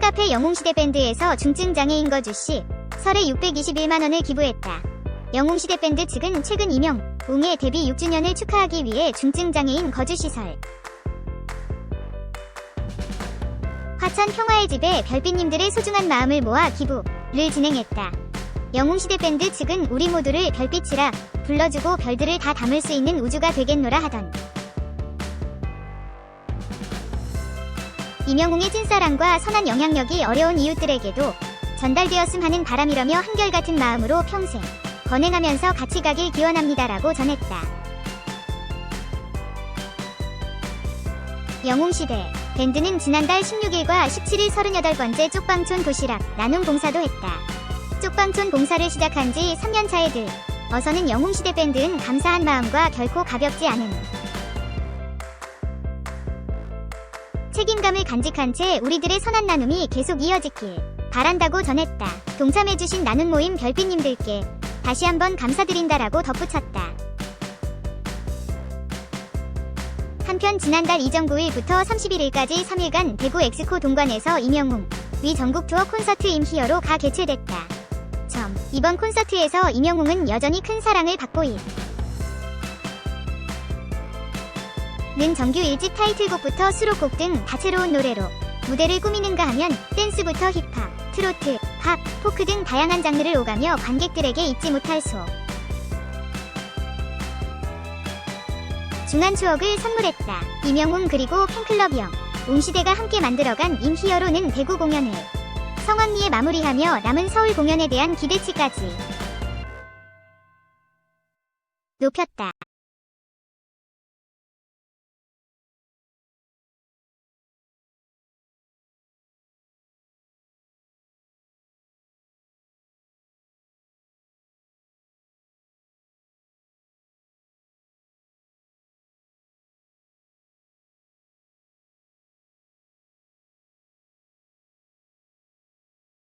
카페 영웅시대 밴드에서 중증장애인 거주시 설에 621만원을 기부했다. 영웅시대 밴드 측은 최근 이명, 웅의 데뷔 6주년을 축하하기 위해 중증장애인 거주시설 화천 평화의 집에 별빛님들의 소중한 마음을 모아 기부를 진행했다. 영웅시대 밴드 측은 우리 모두를 별빛이라 불러주고 별들을 다 담을 수 있는 우주가 되겠노라 하던 이명웅의 찐사랑과 선한 영향력이 어려운 이웃들에게도 전달되었음 하는 바람이라며 한결같은 마음으로 평생 건행하면서 같이 가길 기원합니다라고 전했다. 영웅시대 밴드는 지난달 16일과 17일 38번째 쪽방촌 도시락 나눔 봉사도 했다. 쪽방촌 봉사를 시작한 지 3년 차에 들 어서는 영웅시대 밴드는 감사한 마음과 결코 가볍지 않은 책임감을 간직한 채 우리들의 선한 나눔이 계속 이어지길 바란다고 전했다. 동참해주신 나눔 모임 별빛님들께 다시 한번 감사드린다라고 덧붙였다. 한편 지난달 이전 9일부터 31일까지 3일간 대구 엑스코 동관에서 임영웅 위 전국 투어 콘서트 임 히어로가 개최됐다. 점 이번 콘서트에서 임영웅은 여전히 큰 사랑을 받고 있. 는 정규 1집 타이틀곡부터 수록곡 등 다채로운 노래로 무대를 꾸미는가 하면 댄스부터 힙합, 트로트, 팝, 포크 등 다양한 장르를 오가며 관객들에게 잊지 못할 수 중한 추억을 선물했다. 이명웅 그리고 팬클럽 영, 웅시대가 함께 만들어간 임히어로는 대구 공연을 성황리에 마무리하며 남은 서울 공연에 대한 기대치까지 높였다.